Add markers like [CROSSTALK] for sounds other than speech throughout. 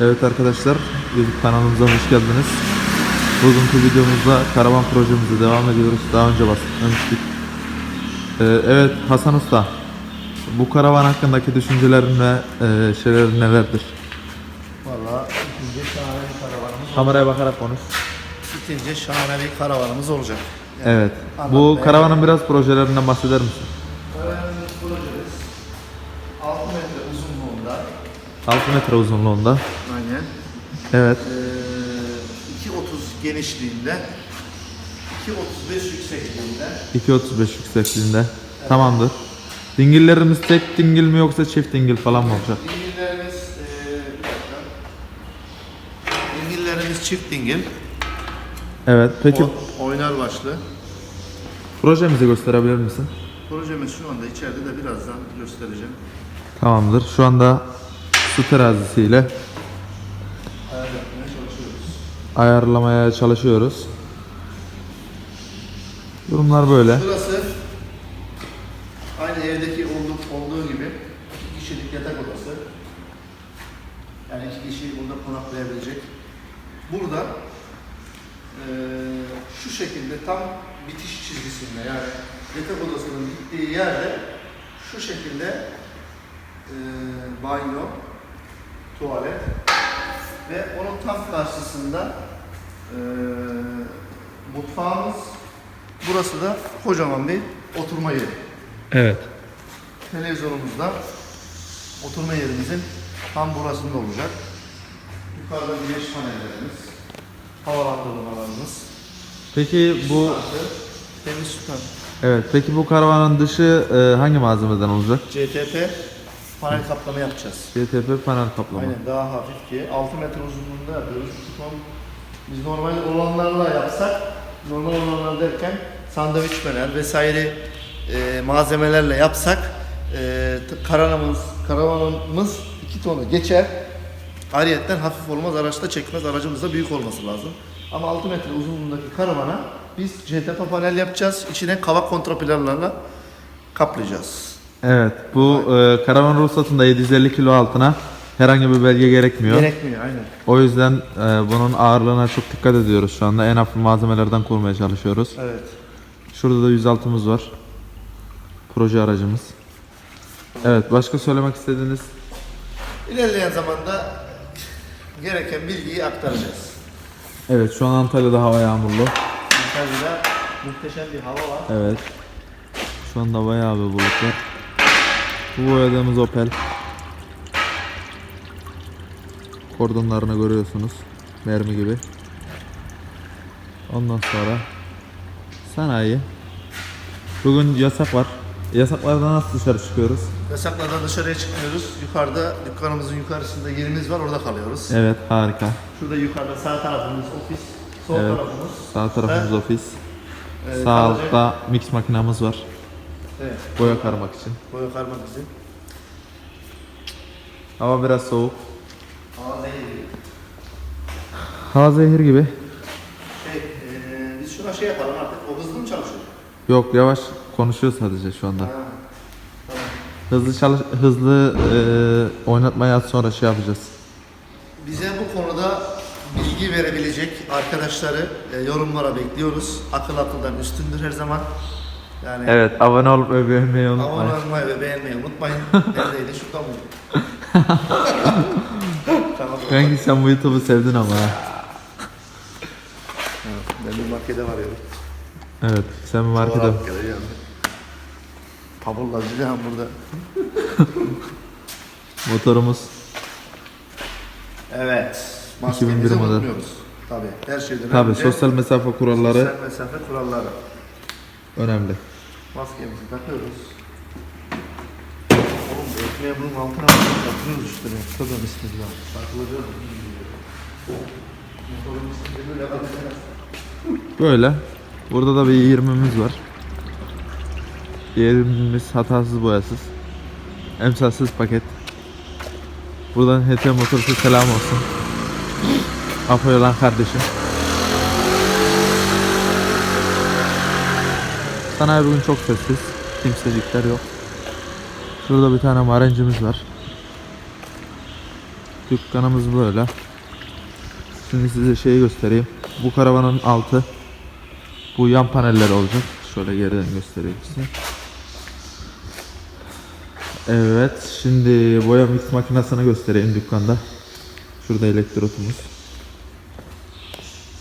Evet arkadaşlar, YouTube kanalımıza hoş geldiniz. Bugünkü videomuzda karavan projemize devam ediyoruz. Daha önce bahsetmiştik. Ee, evet Hasan Usta, bu karavan hakkındaki düşüncelerin ve e, şeylerin nelerdir? Valla ikinci şahane bir karavanımız Kameraya bakarak konuş. İkinci şahane bir karavanımız olacak. Evet, Anladım. bu karavanın biraz projelerinden bahseder misin? Karavanımız projemiz 6 metre uzunluğunda. 6 metre uzunluğunda. Evet, Ee, 2.30 genişliğinde. 2.35 yüksekliğinde. 2.35 yüksekliğinde. Tamamdır. Dingillerimiz tek dingil mi yoksa çift dingil falan mı olacak? Dingillerimiz dakika. Dingillerimiz çift dingil. Evet, peki O- oynar başlı. projemizi gösterebilir misin? Projemiz şu anda içeride de birazdan göstereceğim. Tamamdır. Şu anda su terazisiyle. Ayarlamaya çalışıyoruz. Durumlar böyle. Burası aynı evdeki olduğu, olduğu gibi iki kişilik yatak odası. Yani iki kişi burada konaklayabilecek. Burada eee, şu şekilde tam bitiş çizgisinde yani yatak odasının bittiği yerde şu şekilde eee, banyo, tuvalet ve onun tam karşısında eee mutfağımız Burası da kocaman bir oturma yeri. Evet. Televizyonumuzda oturma yerimizin tam burasında olacak. Yukarıda güneş panellerimiz, havalandırmalarımız, Peki bu temiz süper. evet peki bu karavanın dışı e, hangi malzemeden olacak? CTP panel kaplama yapacağız. CTP panel kaplama. Aynen daha hafif ki 6 metre uzunluğunda yapıyoruz. Ton biz normal olanlarla yapsak normal olanlar derken sandviç panel vesaire e, malzemelerle yapsak e, t- karavanımız, karavanımız 2 tonu geçer. Ayrıyetten hafif olmaz, araçta çekmez, aracımız da büyük olması lazım. Ama 6 metre uzunluğundaki karavana biz CTP panel yapacağız. İçine kavak kontraplarlarla kaplayacağız. Evet. Bu e, karavan ruhsatında 750 kilo altına herhangi bir belge gerekmiyor. Gerekmiyor aynen. O yüzden e, bunun ağırlığına çok dikkat ediyoruz şu anda. En hafif malzemelerden kurmaya çalışıyoruz. Evet. Şurada da 106'mız var. Proje aracımız. Evet. Başka söylemek istediğiniz? İlerleyen zamanda gereken bilgiyi aktaracağız. Evet. Şu an Antalya'da hava yağmurlu. Antalya'da muhteşem bir hava var. Evet. Şu anda bayağı bir bulut var. Bu boyadığımız Opel. Kordonlarını görüyorsunuz. Mermi gibi. Ondan sonra sanayi. Bugün yasak var. Yasaklardan nasıl dışarı çıkıyoruz? Yasaklardan dışarıya çıkmıyoruz. Yukarıda dükkanımızın yukarısında yerimiz var orada kalıyoruz. Evet harika. Şurada yukarıda sağ tarafımız ofis, sol Evet. tarafımız. Sağ tarafımız ofis. e, Sağ kalacak- altta mix makinamız var. Evet. Boya karmak için. Boya karmak bizim. Hava biraz soğuk. Hava değil. Hava zehir gibi. Şey, e, biz şuna şey yapalım artık. O hızlı mı çalışıyor? Yok yavaş konuşuyor sadece şu anda. Ha. Tamam. Hızlı çalış hızlı e, oynatmayı az sonra şey yapacağız. Bize bu konuda bilgi verebilecek arkadaşları e, yorumlara bekliyoruz. Akıl akıldan üstündür her zaman. Yani Evet abone olup ve beğenmeyi unutmayın. Abone olmayı ve beğenmeyi unutmayın. Neredeydi? Şurada mı? Tamam. Kanki sen bu YouTube'u sevdin ama ha. Ben bir markete varıyorum. Evet sen bir markete. Markete. Pabulla Züleyhan burada. [LAUGHS] Motorumuz Evet. 2001 Maskemizi model. unutmuyoruz. Tabii. Her şeyden tabi önce sosyal mesafe kuralları sosyal mesafe kuralları. önemli. Maskemizi takıyoruz. Ekmeği bunun altına takıyoruz işte. Tövbe bismillah. Böyle. Burada da bir 20'miz var. 20'miz hatasız boyasız. Emsalsız paket. Buradan HT Motors'a selam olsun. Apoy olan kardeşim. Sanayi bugün çok sessiz. Kimsecikler yok. Şurada bir tane marencimiz var. Dükkanımız böyle. Şimdi size şeyi göstereyim. Bu karavanın altı bu yan paneller olacak. Şöyle geriden göstereyim size. Evet, şimdi boya mix makinesini göstereyim dükkanda. Şurada elektrotumuz.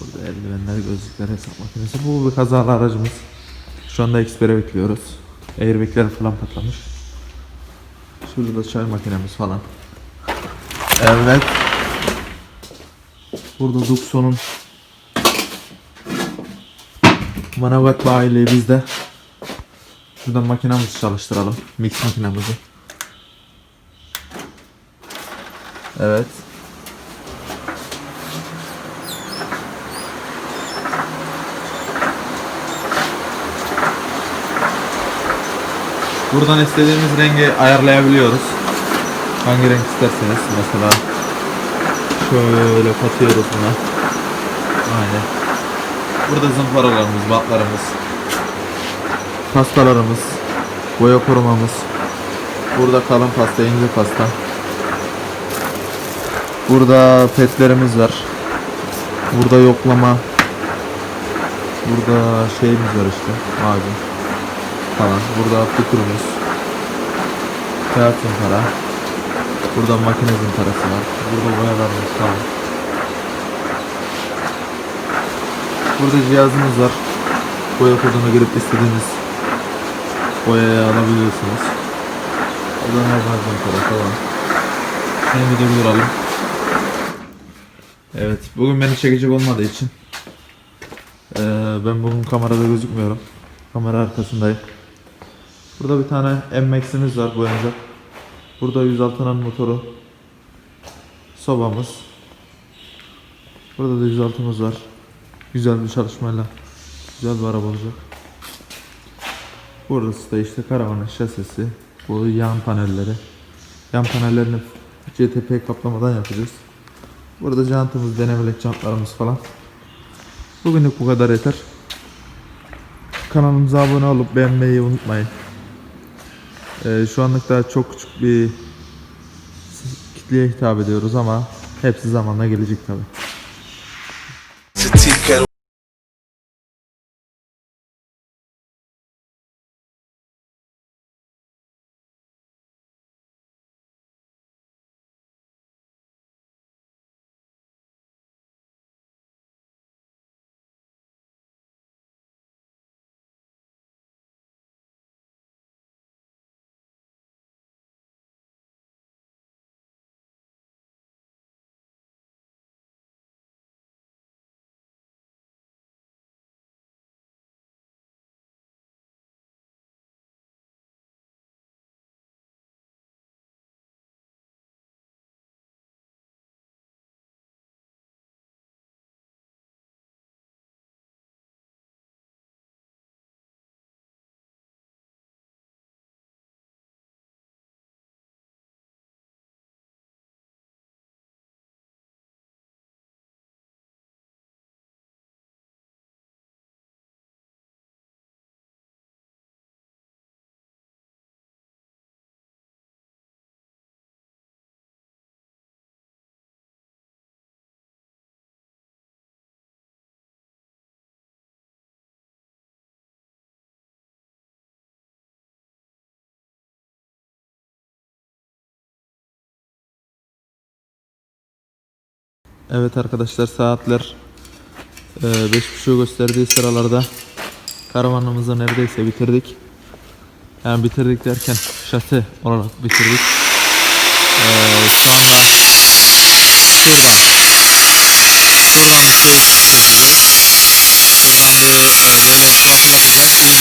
Burada eldivenler, gözlükler, hesap makinesi. Bu bir kazalı aracımız. Şu anda ekspere bekliyoruz. Airbag'ler falan patlamış. Şurada da çay makinemiz falan. Evet. Burada Duxon'un Manavgat bayiliği bizde. Şuradan makinamızı çalıştıralım. Mix makinamızı. Evet. Buradan istediğimiz rengi ayarlayabiliyoruz. Hangi renk isterseniz mesela şöyle katıyoruz buna. Aynen. Burada zımparalarımız, batlarımız, pastalarımız, boya korumamız. Burada kalın pasta, ince pasta. Burada petlerimiz var. Burada yoklama. Burada şeyimiz var işte, macun falan. Burada kuturumuz. Kağıt zımpara. Burada makine zımparası var. Burada boyalarımız falan. Burada cihazımız var. Boya koduna girip istediğiniz boyayı alabiliyorsunuz. Burada normal zımpara falan. Şimdi bir durduralım. Evet, bugün beni çekecek olmadığı için eee, ben bugün kamerada gözükmüyorum. Kamera arkasındayım. Burada bir tane MX'imiz var boyanacak. Burada 106'nın motoru. Sobamız. Burada da 106'mız var. Güzel bir çalışmayla güzel bir araba olacak. Burası da işte karavanın şasisi. Bu yan panelleri. Yan panellerini CTP kaplamadan yapacağız. Burada jantımız, denemelik jantlarımız falan. Bugünlük bu kadar yeter. Kanalımıza abone olup beğenmeyi unutmayın. Ee, şu anlık daha çok küçük bir kitleye hitap ediyoruz ama hepsi zamanla gelecek tabi. Evet arkadaşlar saatler e, beş buçuğu gösterdiği sıralarda karavanımızı neredeyse bitirdik. Yani bitirdik derken şase olarak bitirdik. E, şu şey çözüyoruz. Şuradan bir e, çıkması yapacağız. İyice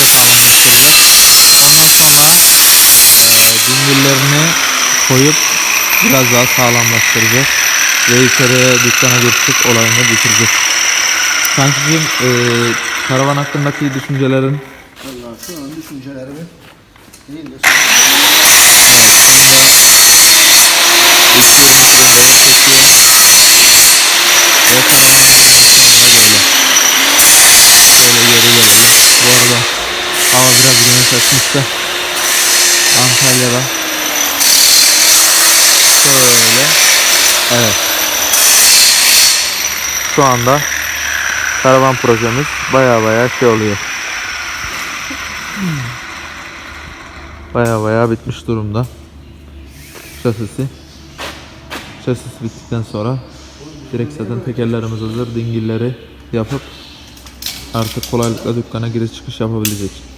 sağlamlaştıracağız. Ondan sonra e, dingillerini koyup biraz daha sağlamlaştıracağız. Ve içeri dükkana geçtik olayını bitireceğiz. Kankicim e, karavan hakkındaki düşüncelerin Vallahi şu an düşüncelerimi değil de Antalya'da şöyle Evet. Şu anda karavan projemiz baya baya şey oluyor. Baya baya bitmiş durumda. Şasisi. Şasis bittikten sonra direkt zaten tekerlerimiz hazır. Dingilleri yapıp artık kolaylıkla dükkana giriş çıkış yapabilecek.